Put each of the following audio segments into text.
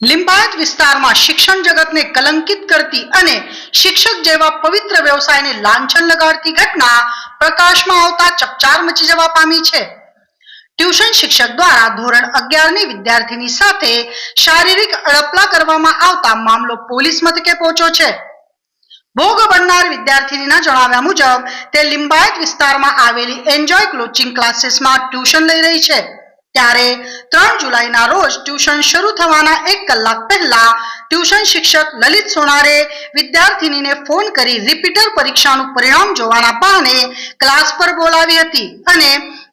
લિંબાયત વિસ્તારમાં શિક્ષણ જગતને કલંકિત કરતી અને શિક્ષક જેવા પવિત્ર વ્યવસાયને લાંછન લગાડતી ઘટના પ્રકાશમાં આવતા ચકચાર મચી જવા પામી છે. ટ્યુશન શિક્ષક દ્વારા ધોરણ અગિયારની વિદ્યાર્થીની સાથે શારીરિક અડપલા કરવામાં આવતા મામલો પોલીસ મથકે પહોંચ્યો છે. ભોગ બનનાર વિદ્યાર્થીનીના જણાવ્યા મુજબ, તે લિંબાયત વિસ્તારમાં આવેલી એન્જોય ક્લોચિંગ ક્લાસીસમાં ટ્યુશન લઈ રહી છે. ત્યારે ત્રણ જુલાઈના રોજ ટ્યુશન શરૂ થવાના એક કલાક પહેલા ટ્યુશન શિક્ષક લલિત સોનારે વિદ્યાર્થીનીને ફોન કરી રિપીટર પરીક્ષાનું પરિણામ જોવાના બહાને ક્લાસ પર બોલાવી હતી અને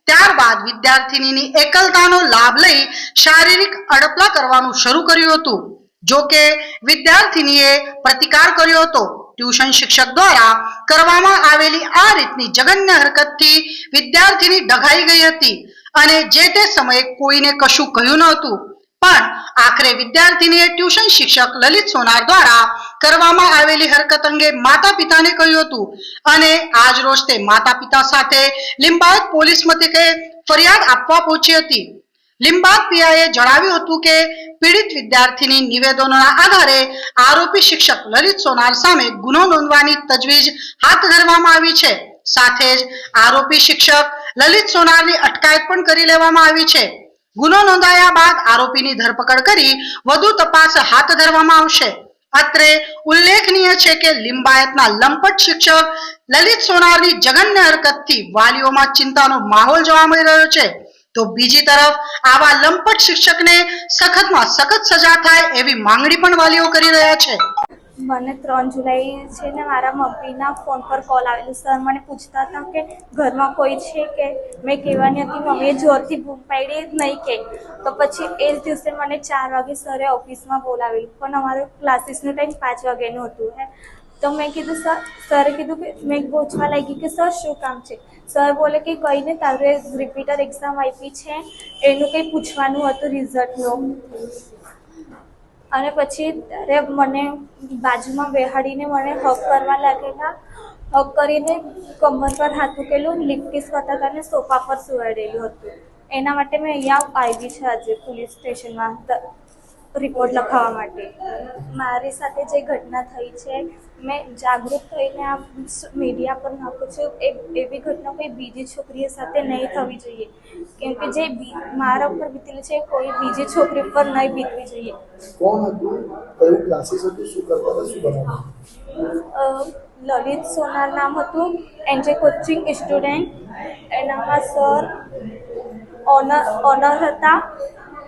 ત્યારબાદ વિદ્યાર્થીનીની એકલતાનો લાભ લઈ શારીરિક અડપલા કરવાનું શરૂ કર્યું હતું. જો કે વિદ્યાર્થીનીએ પ્રતિકાર કર્યો હતો. ટ્યુશન શિક્ષક દ્વારા કરવામાં આવેલી આ રીતની જઘન્ય હરકતથી વિદ્યાર્થીની ડઘાઈ ગઈ હતી. અને જે તે સમયે કોઈને કશું કહ્યું નહોતું, પણ આખરે વિદ્યાર્થીનીએ ટ્યુશન શિક્ષક લલિત સોનાર દ્વારા કરવામાં આવેલી હરકત અંગે માતા પિતાને કહ્યું હતું. અને આજ રોજ તે માતા પિતા સાથે લિંબાયત પોલીસ મથકે ફરિયાદ આપવા પહોંચી હતી. લિંબાયત પીઆઈએ જણાવ્યું હતું કે, પીડિત વિદ્યાર્થીની નિવેદનોના આધારે આરોપી શિક્ષક લલિત સોનાર સામે ગુનો નોંધવાની તજવીજ હાથ ધરવામાં આવી છે. સાથે જ આરોપી શિક્ષક લલિત સોનારની અટકાયત પણ કરી લેવામાં આવી છે. ગુનો નોંધાયા બાદ આરોપીની ધરપકડ કરી વધુ તપાસ હાથ ધરવામાં આવશે. અત્રે ઉલ્લેખનીય છે કે લિંબાયતના લંપટ શિક્ષક લલિત સોનારની જઘન્ય હરકતથી વાલીઓમાં ચિંતાનો માહોલ જોવા મળી રહ્યો છે. તો બીજી તરફ આવા લંપટ શિક્ષકને સખતમાં સખત સજા થાય એવી માંગણી પણ વાલીઓ કરી રહ્યા છે. મને ત્રણ જુલાઈ છે ને મારા મમ્મીના ફોન પર કોલ આવેલો. સર મને પૂછતા હતા કે ઘરમાં કોઈ છે કે? મેં કહેવાની હતી, મમ્મીએ જોરથી બૂમ પાડી નહીં કે. તો પછી એ જ દિવસે મને ચાર વાગે સરે ઓફિસમાં બોલાવેલું. પણ અમારો ક્લાસીસનો ટાઈમ પાંચ વાગ્યાનું હતું, હે. તો મેં કીધું, સર, સરે કીધું કે, મેં પૂછવા લાગી કે, સર, શું કામ છે? સર બોલે કે, કંઈ નહીં, તારે રિપીટર એક્ઝામ આપી છે. એનું કંઈ પૂછવાનું હતું રિઝલ્ટનું અને પછી ત્યારે મને બાજુમાં બેહાડીને મને હક કરવા લાગેલા. હક કરીને કમર પર હાથ મૂકેલું લિપકીસ કરતા અને સોફા પર સુવાડેલું હતું. એના માટે મેં અહીંયા આવી છે આજે પોલીસ સ્ટેશનમાં રિપોર્ટ લખાવવા માટે. મારી સાથે જે ઘટના થઈ છે મેં જાગૃત થઈને આ મીડિયા પર નાખું છું. એ એવી ઘટના કોઈ બીજી છોકરીઓ સાથે નહીં થવી જોઈએ. કેમ કે જે મારા ઉપર બીતેલી છે કોઈ બીજી છોકરી ઉપર નહીં બીતવી જોઈએ. કોણ હતું? કયું ક્લાસીસ હતું? શું કરતા શું લલિત સોનાર નામ હતું. એનજે કોચિંગ સ્ટુડન્ટ એનામાં સર ઓનર ઓનર હતા.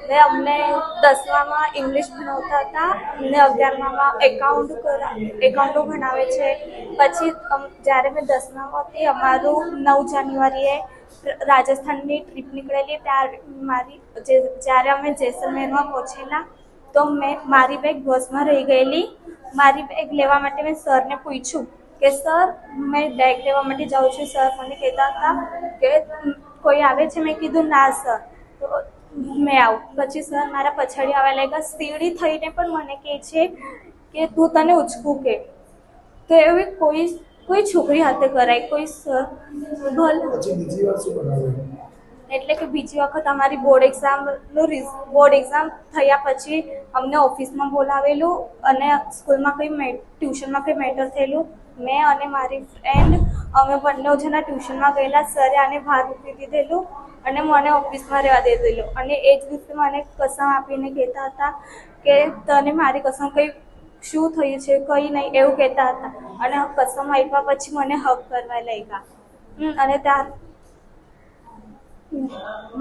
ને અમને દસમામાં ઇંગ્લિશ ભણાવતા હતા. ને અગિયારમાં એકાઉન્ટ એકાઉન્ટો ભણાવે છે. પછી જ્યારે મેં દસમામાં હતી, અમારું નવ જાન્યુઆરીએ રાજસ્થાનની ટ્રીપ નીકળેલી. ત્યારે મારી જ્યારે અમે જેસલમેરમાં પહોંચેલા, તો મેં, મારી બેગ બસમાં રહી ગયેલી. મારી બેગ લેવા માટે મેં સરને પૂછ્યું કે, સર, મેં બેગ લેવા માટે જાઉં છું. સર મને કહેતા હતા કે, કોઈ આવે છે? મેં કીધું, ના, સર. તો મેં આવું. પછી સર મારા પછાડી આવવા લાગ્યા. સીડી થઈને પણ મને કહે છે કે તું તને ઉચકું કે. તો એવી કોઈ કોઈ છોકરી હાથે કરાય કોઈ સર. ભલે. એટલે કે બીજી વખત અમારી બોર્ડ એક્ઝામનું બોર્ડ એક્ઝામ થયા પછી અમને ઓફિસમાં બોલાવેલું અને સ્કૂલમાં કંઈ ટ્યુશનમાં કંઈ મેટર થયેલું. મેં અને મારી ફ્રેન્ડ અમે બંને જણા ટ્યુશનમાં ગયેલા, સરે આને બહાર મૂકી દીધેલું અને મને ઓફિસમાં રહેવા દીધેલું. અને એ જ દિવસે મને કસમ આપીને કહેતા હતા કે તને મારી કસમ કંઈ શું થયું છે, કંઈ નહીં, એવું કહેતા હતા. અને કસમ આપ્યા પછી મને હક કરવા લાગ્યા. અને ત્યાં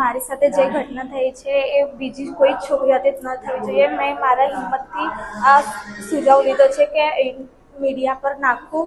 મારી સાથે જે ઘટના થઈ છે એ બીજી કોઈ છોકરી જ ન થવી જોઈએ. મેં મારા હિંમતથી આ સુઝાવ લીધો છે કે મીડિયા પર નાખું.